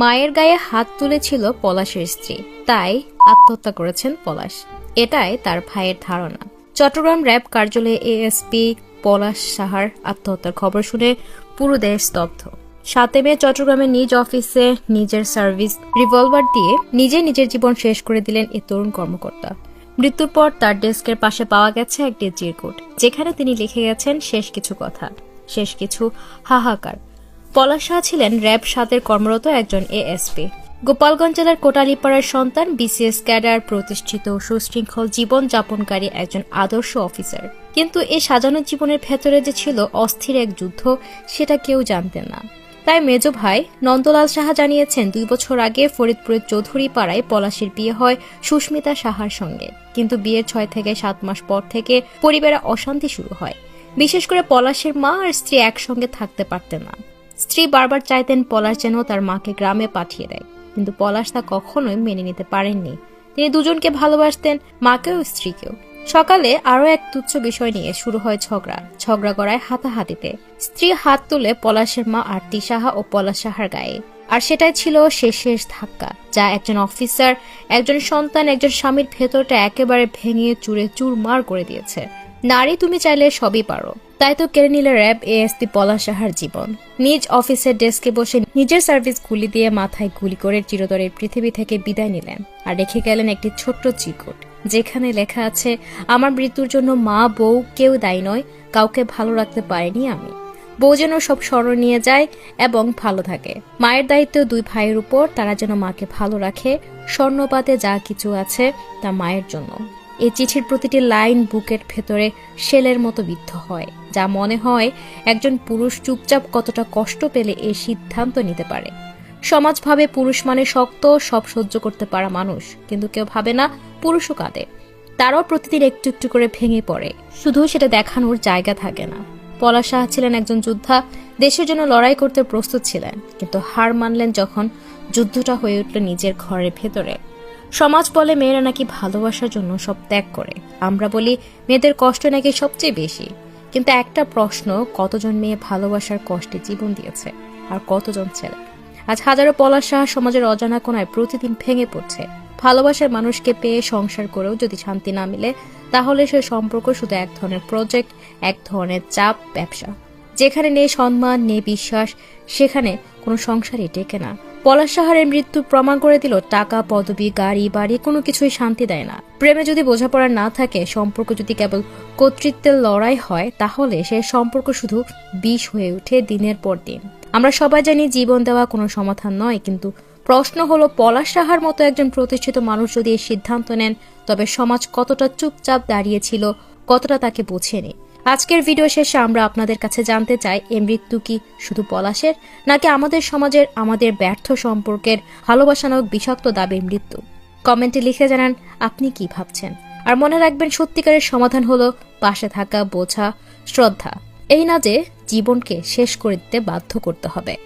মায়ের গায়ে হাত তুলেছিল পলাশের স্ত্রী। তাই আত্মহত্যা করেছেন পলাশ। এটাই তার ভাইয়ের ধারণা। চট্টগ্রাম র্যাব কার্যালয়ে এএসপি পলাশ সাহার আত্মহত্যার খবর শুনে পুরো দেশ স্তব্ধ। সাতে মে চট্টগ্রামের নিজ অফিসে নিজের সার্ভিস রিভলভার দিয়ে নিজে নিজের জীবন শেষ করে দিলেন এই তরুণ কর্মকর্তা। মৃত্যুর পর তার ডেস্কের পাশে পাওয়া গেছে একটি চিরকুট যেখানে তিনি লিখে গেছেন শেষ কিছু কথা। শেষ কিছু হাহাকার। পলাশ শাহ ছিলেন র্যাব সাতের কর্মরত একজন এএসপি গোপালগঞ্জ জেলার কোটালীপাড়ার সন্তান বিসিএস ক্যাডার, প্রতিষ্ঠিত সুশৃঙ্খল জীবন যাপনকারী একজন আদর্শ অফিসার। কিন্তু এই সাজানো জীবনের ভেতরে যে ছিল অস্থির এক যুদ্ধ, সেটা কেউ জানতেন না। তাই মেজ ভাই নন্দলাল সাহা জানিয়েছেন, দুই বছর আগে ফরিদপুরের চৌধুরী পাড়ায় পলাশির বিয়ে হয় সুস্মিতা সাহার সঙ্গে। কিন্তু বিয়ের ছয় থেকে সাত মাস পর থেকে পরিবারে অশান্তি শুরু হয়। বিশেষ করে পলাশের মা আর স্ত্রী একসঙ্গে থাকতে পারতেন না। স্ত্রী বারবার চাইতেন পলাশ যেন তার মাকে গ্রামে পাঠিয়ে দেয়, কিন্তু পলাশ তা কখনোই মেনে নিতে পারেননি। তিনি দুজনকে ভালোবাসতেন, মাকেও স্ত্রীকেও। সকালে আরও এক তুচ্ছ বিষয় নিয়ে শুরু হয় ঝগড়া। ঝগড়া করায় হাতাহাতিতে। স্ত্রী হাত তুলে পলাশের মা আরতি সাহা ও পলাশ সাহার গায়ে। আর সেটাই ছিল শেষ শেষ ধাক্কা, যা একজন অফিসার, একজন সন্তান, একজন স্বামীর ভেতরটা একেবারে ভেঙে চুরে চুরমার করে দিয়েছে। নারী তুমি চাইলে সবই পারো। তাই তো কেড়ে নিলে র্যাব এএসপি পলাশ সাহার জীবন। নিজ অফিসের ডেস্কে বসে নিজের সার্ভিস গুলি দিয়ে মাথায় গুলি করে চিরতরের পৃথিবী থেকে বিদায় নিলেন আর রেখে গেলেন একটি ছোট্ট চিকুট যেখানে লেখা আছে, আমার মৃত্যুর জন্য মা, বউ কেউ দায়ী নয়, কাউকে ভালো রাখতে পারেনি আমি। বউ যেন সব স্মরণ নিয়ে যায় এবং ভালো থাকে। মায়ের দায়িত্ব দুই ভাইয়ের উপর, তারা যেন মাকে ভালো রাখে। স্বর্ণপাতে যা কিছু আছে, তা মায়ের জন্য। এই চিঠির প্রতিটি লাইন বুকের ভেতরে শেলের মতো বিদ্ধ হয়। যা মনে হয় একজন পুরুষ চুপচাপ কতটা কষ্ট পেলে এই সিদ্ধান্ত নিতে পারে। সমাজ ভাবে পুরুষ মানে শক্ত, সব সহ্য করতে পারা মানুষ, কিন্তু কেউ ভাবে না পুরুষও কাঁদে। তারাও প্রতিদিন একটু একটু করে ভেঙে পড়ে। শুধু সেটা দেখানোর জায়গা থাকে না। পলাশ শাহ ছিলেন একজন যোদ্ধা, দেশের জন্য লড়াই করতে প্রস্তুত ছিলেন, কিন্তু হার মানলেন যখন যুদ্ধটা হয়ে উঠল নিজের ঘরের ভেতরে। সমাজ বলে মেয়েরা নাকি ভালোবাসার জন্য সব ত্যাগ করে। আমরা বলি, মেয়েদের কষ্ট নাকি সবচেয়ে বেশি। কিন্তু একটা প্রশ্ন কতজন মেয়ে ভালোবাসার কষ্টে জীবন দিয়েছে আর কতজন ছেলে? আজ হাজারো পলাশ সমাজের অজানা কোনায় প্রতিদিন ভেঙে পড়ছে। ভালোবাসার মানুষকে পেয়ে সংসার করেও যদি শান্তি না মিলে, তাহলে সে সম্পর্ক শুধু এক ধরনের প্রজেক্ট এক ধরনের চাপ, ব্যবসা। যেখানে নেই সম্মান, নেই বিশ্বাস, সেখানে কোনো সংসারই টেকে না। পলাশ সাহারের মৃত্যু প্রমাণ করে দিল, টাকা, পদবি, গাড়ি, বাড়ি, কোনো কিছুই শান্তি দেয় না। প্রেমে যদি বোঝাপড়া না থাকে, সম্পর্ক যদি কেবল কর্তৃত্বের লড়াই হয়, তাহলে সে সম্পর্ক শুধু বিষ হয়ে ওঠে দিনের পর দিন। আমরা সবাই জানি জীবন দেওয়া কোনো সমাধান নয়, কিন্তু প্রশ্ন হলো পলাশ সাহার মতো একজন প্রতিষ্ঠিত মানুষ যদি এই সিদ্ধান্ত নেন, তবে সমাজ কতটা চুপচাপ দাঁড়িয়েছিল কতটা তাকে বোঝেনি? আজকের ভিডিও শেষে আমরা আপনাদের কাছে জানতে চাই, এ মৃত্যু কি শুধু পলাশের, নাকি আমাদের সমাজের আমাদের ব্যর্থ সম্পর্কের ভালোবাসানক বিষাক্ত দাবি মৃত্যু? কমেন্টে লিখে জানান, আপনি কি ভাবছেন? আর মনে রাখবেন, সত্যিকারের সমাধান হলো পাশে থাকা, বোঝা, শ্রদ্ধা। এই না যে জীবনকে শেষ করে দিতে বাধ্য করতে হবে।